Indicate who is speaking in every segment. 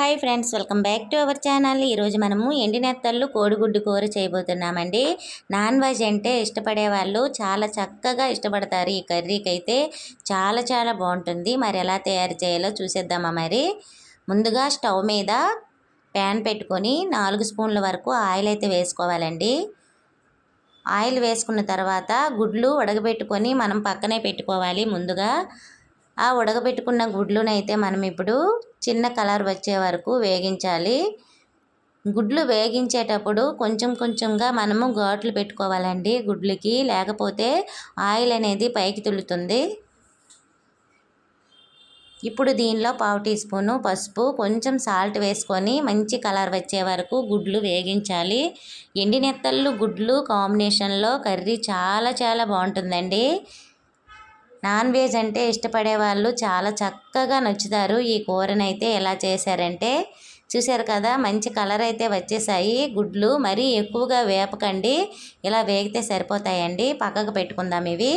Speaker 1: Hi friends welcome back to our channel. ఈరోజు మనము ఎండినెత్తళ్ళు కోడిగుడ్డు కూర చేయబోతున్నామండి. నాన్ వెజ్ అంటే ఇష్టపడే వాళ్ళు చాలా చక్కగా ఇష్టపడతారు. ఈ కర్రీకి అయితే చాలా చాలా బాగుంటుంది. మరి ఎలా తయారు చేయాలో చూసేద్దామా మరి. ముందుగా స్టవ్ మీద ప్యాన్ పెట్టుకొని నాలుగు స్పూన్ల వరకు ఆయిల్ అయితే వేసుకోవాలండి. ఆయిల్ వేసుకున్న తర్వాత గుడ్లు ఉడకబెట్టుకొని మనం పక్కనే పెట్టుకోవాలి ముందుగా. ఆ ఉడకబెట్టుకున్న గుడ్లునైతే మనం ఇప్పుడు చిన్న కలర్ వచ్చే వరకు వేగించాలి. గుడ్లు వేగించేటప్పుడు కొంచెం కొంచెంగా మనము ఘాట్లు పెట్టుకోవాలండి గుడ్లకి. లేకపోతే ఆయిల్ అనేది పైకి తులుతుంది ఇప్పుడు దీనిలో పావు టీ స్పూను పసుపు కొంచెం సాల్ట్ వేసుకొని మంచి కలర్ వచ్చే వరకు గుడ్లు వేగించాలి. ఎండినెత్తళ్ళు గుడ్లు కాంబినేషన్లో కర్రీ చాలా చాలా బాగుంటుందండి. నాన్ వెజ్ అంటే ఇష్టపడే వాళ్ళు చాలా చక్కగా నచ్చుతారు. ఈ కూరనైతే ఎలా చేశారంటే చూశారు కదా మంచి కలర్ అయితే వచ్చేసాయి. గుడ్లు మరీ ఎక్కువగా వేపకండి. ఇలా వేగితే సరిపోతాయండి. పక్కకు పెట్టుకుందాం ఇవి.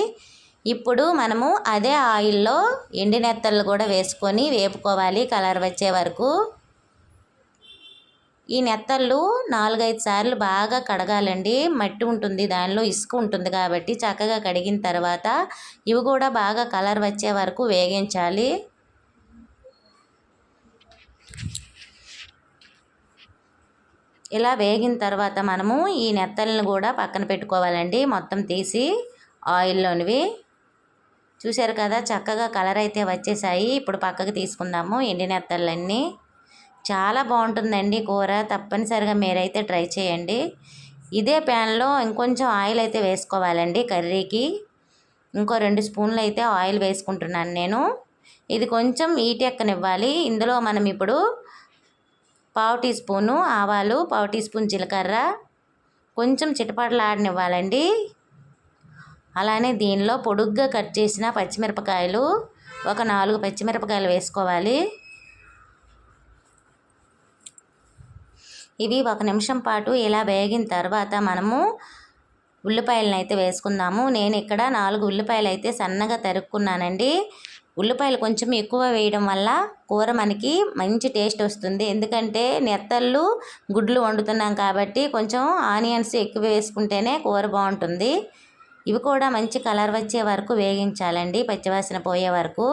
Speaker 1: ఇప్పుడు మనము అదే ఆయిల్లో ఎండినెత్తలు కూడా వేసుకొని వేపుకోవాలి. కలర్ వచ్చే వరకు. ఈ నెత్తళ్ళు నాలుగైదు సార్లు బాగా కడగాలండి. మట్టి ఉంటుంది దానిలో ఇసుక ఉంటుంది కాబట్టి చక్కగా కడిగిన తర్వాత ఇవి కూడా బాగా కలర్ వచ్చే వరకు వేగించాలి. ఇలా వేగిన తర్వాత మనము ఈ నెత్తలను కూడా పక్కన పెట్టుకోవాలండి. మొత్తం తీసి ఆయిల్లోనివి. చూశారు కదా చక్కగా కలర్ అయితే వచ్చేసాయి. ఇప్పుడు పక్కకు తీసుకుందాము ఎండి నెత్తళ్ళన్నీ. చాలా బాగుంటుందండి కూర. తప్పనిసరిగా మీరైతే ట్రై చేయండి. ఇదే ప్యాన్లో ఇంకొంచెం ఆయిల్ అయితే వేసుకోవాలండి కర్రీకి. ఇంకో రెండు స్పూన్లు అయితే ఆయిల్ వేసుకుంటున్నాను నేను. ఇది కొంచెం ఈటెక్కనివ్వాలి ఇందులో మనం ఇప్పుడు పావు టీ స్పూను ఆవాలు పావు టీ స్పూన్ జీలకర్ర కొంచెం చిటపటలాడనివ్వాలండి. అలానే దీనిలో పొడుగ్గా కట్ చేసిన పచ్చిమిరపకాయలు ఒక నాలుగు పచ్చిమిరపకాయలు వేసుకోవాలి. ఇవి ఒక నిమిషం పాటు ఇలా వేగిన తర్వాత మనము ఉల్లిపాయలను అయితే వేసుకుందాము. నేను ఇక్కడ నాలుగు ఉల్లిపాయలు అయితే సన్నగా తరుక్కున్నానండి. ఉల్లిపాయలు కొంచెం ఎక్కువ వేయడం వల్ల కూర మనకి మంచి టేస్ట్ వస్తుంది. ఎందుకంటే నెత్తళ్ళు గుడ్లు వండుతున్నాం కాబట్టి కొంచెం ఆనియన్స్ ఎక్కువ వేసుకుంటేనే కూర బాగుంటుంది. ఇవి కూడా మంచి కలర్ వచ్చే వరకు వేగించాలండి. పచ్చివాసన పోయే వరకు.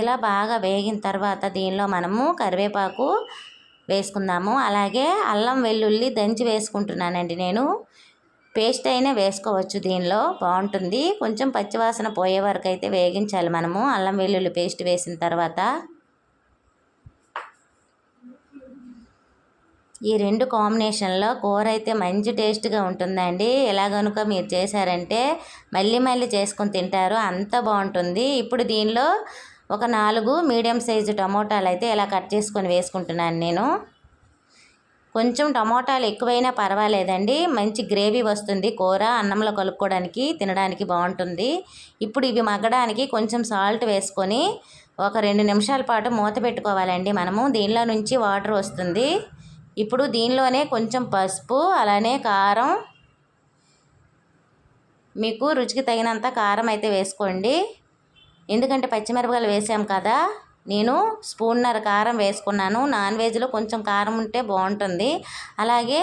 Speaker 1: ఇలా బాగా వేగిన తర్వాత దీనిలో మనము కరివేపాకు వేసుకుందాము. అలాగే అల్లం వెల్లుల్లి దంచి వేసుకుంటున్నానండి నేను. పేస్ట్ అయినా వేసుకోవచ్చు దీనిలో. బాగుంటుంది. కొంచెం పచ్చివాసన పోయే వరకు అయితే వేగించాలి మనము. అల్లం వెల్లుల్లి పేస్ట్ వేసిన తర్వాత ఈ రెండు కాంబినేషన్లో కూర అయితే మంచి టేస్ట్గా ఉంటుందండి. ఎలా కనుక మీరు చేశారంటే మళ్ళీ మళ్ళీ చేసుకొని తింటారు. అంత బాగుంటుంది. ఇప్పుడు దీనిలో ఒక నాలుగు మీడియం సైజు టమోటాలు అయితే ఇలా కట్ చేసుకొని వేసుకుంటున్నాను నేను. కొంచెం టమోటాలు ఎక్కువైనా పర్వాలేదండి. మంచి గ్రేవీ వస్తుంది కూర అన్నంలో కలుపుకోవడానికి తినడానికి బాగుంటుంది. ఇప్పుడు ఇవి మగ్గడానికి కొంచెం సాల్ట్ వేసుకొని ఒక రెండు నిమిషాల పాటు మూత పెట్టుకోవాలండి మనము. దీనిలో నుంచి వాటర్ వస్తుంది. ఇప్పుడు దీనిలోనే కొంచెం పసుపు అలానే కారం మీకు రుచికి తగినంత కారం అయితే వేసుకోండి. ఎందుకంటే పచ్చిమిరపకాయలు వేసాం కదా నేను స్పూన్నర కారం వేసుకున్నాను. నాన్ వెజ్లో కొంచెం కారం ఉంటే బాగుంటుంది. అలాగే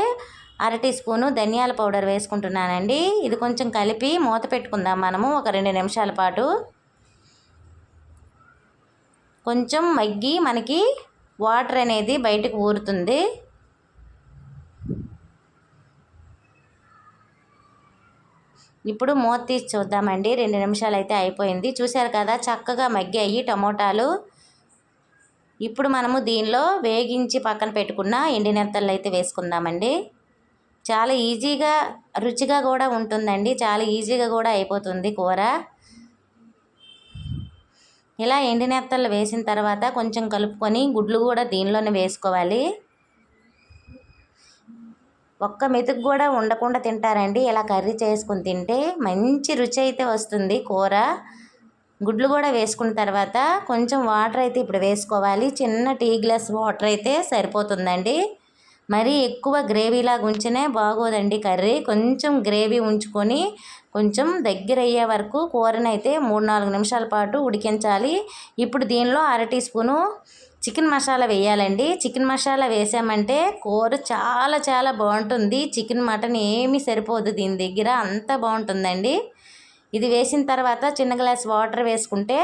Speaker 1: అర టీ స్పూను ధనియాల పౌడర్ వేసుకుంటున్నానండి. ఇది కొంచెం కలిపి మూత పెట్టుకుందాం మనము ఒక రెండు నిమిషాల పాటు. కొంచెం మగ్గి మనకి వాటర్ అనేది బయటకు ఊరుతుంది. ఇప్పుడు మూత తీసి చూద్దామండి. రెండు నిమిషాలు అయితే అయిపోయింది. చూశారు కదా చక్కగా మగ్గాయి టమోటాలు. ఇప్పుడు మనము దీనిలో వేగించి పక్కన పెట్టుకున్న ఎండినెత్తలు అయితే వేసుకుందామండి. చాలా ఈజీగా రుచిగా కూడా ఉంటుందండి. చాలా ఈజీగా కూడా అయిపోతుంది కూర. ఇలా ఎండినెత్తలు వేసిన తర్వాత కొంచెం కలుపుకొని గుడ్లు కూడా దీనిలోనే వేసుకోవాలి. ఒక్క మెతుకు కూడా ఉండకుండా తింటారండి. ఇలా కర్రీ చేసుకుని తింటే మంచి రుచి అయితే వస్తుంది. కూర గుడ్లు కూడా వేసుకున్న తర్వాత కొంచెం వాటర్ అయితే ఇప్పుడు వేసుకోవాలి. చిన్న టీ గ్లాస్ వాటర్ అయితే సరిపోతుందండి. మరీ ఎక్కువ గ్రేవీలా ఉంచినే బాగోదండి కర్రీ. కొంచెం గ్రేవీ ఉంచుకొని కొంచెం దగ్గర అయ్యే వరకు కూరనైతే మూడు నాలుగు నిమిషాల పాటు ఉడికించాలి. ఇప్పుడు దీనిలో అర టీ స్పూను చికెన్ మసాలా వేయాలండి. చికెన్ మసాలా వేసామంటే కూర చాలా చాలా బాగుంటుంది. చికెన్ మటన్ ఏమీ సరిపోదు దీని దగ్గర. అంత బాగుంటుందండి. ఇది వేసిన తర్వాత చిన్న గ్లాస్ వాటర్ వేసుకుంటే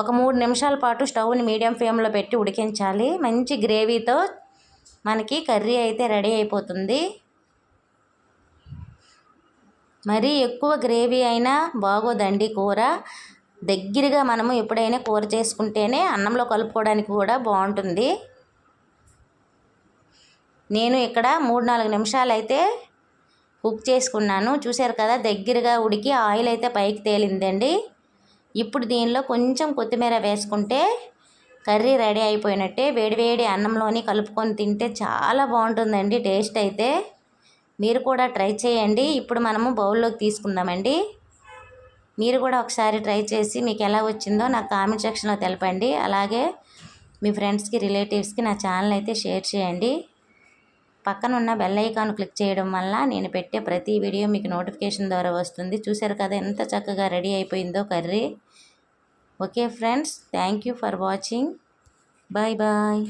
Speaker 1: ఒక మూడు నిమిషాల పాటు స్టవ్ని మీడియం ఫ్లేమ్లో పెట్టి ఉడికించాలి. మంచి గ్రేవీతో మనకి కర్రీ అయితే రెడీ అయిపోతుంది. మరీ ఎక్కువ గ్రేవీ అయినా బాగోదండి కూర. దగ్గరగా మనము ఎప్పుడైనా కూర చేసుకుంటేనే అన్నంలో కలుపుకోవడానికి కూడా బాగుంటుంది. నేను ఇక్కడ మూడు నాలుగు నిమిషాలు అయితే కుక్ చేసుకున్నాను. చూశారు కదా దగ్గరగా ఉడికి ఆయిల్ అయితే పైకి తేలిందండి. ఇప్పుడు దీనిలో కొంచెం కొత్తిమీర వేసుకుంటే కర్రీ రెడీ అయిపోయినట్టే వేడివేడి అన్నంలోని కలుపుకొని తింటే చాలా బాగుంటుందండి టేస్ట్ అయితే. మీరు కూడా ట్రై చేయండి. ఇప్పుడు మనము బౌల్లోకి తీసుకుందామండి. మీరు కూడా ఒకసారి ట్రై చేసి మీకు ఎలా వచ్చిందో నాకు కామెంట్ సెక్షన్లో తెలపండి. అలాగే మీ ఫ్రెండ్స్కి రిలేటివ్స్కి నా ఛానల్ అయితే షేర్ చేయండి. పక్కన ఉన్న బెల్ ఐకాన్ క్లిక్ చేయడం వల్ల నేను పెట్టే ప్రతి వీడియో మీకు నోటిఫికేషన్ ద్వారా వస్తుంది. చూసారు కదా ఎంత చక్కగా రెడీ అయిపోయిందో curry okay friends thank you for watching bye bye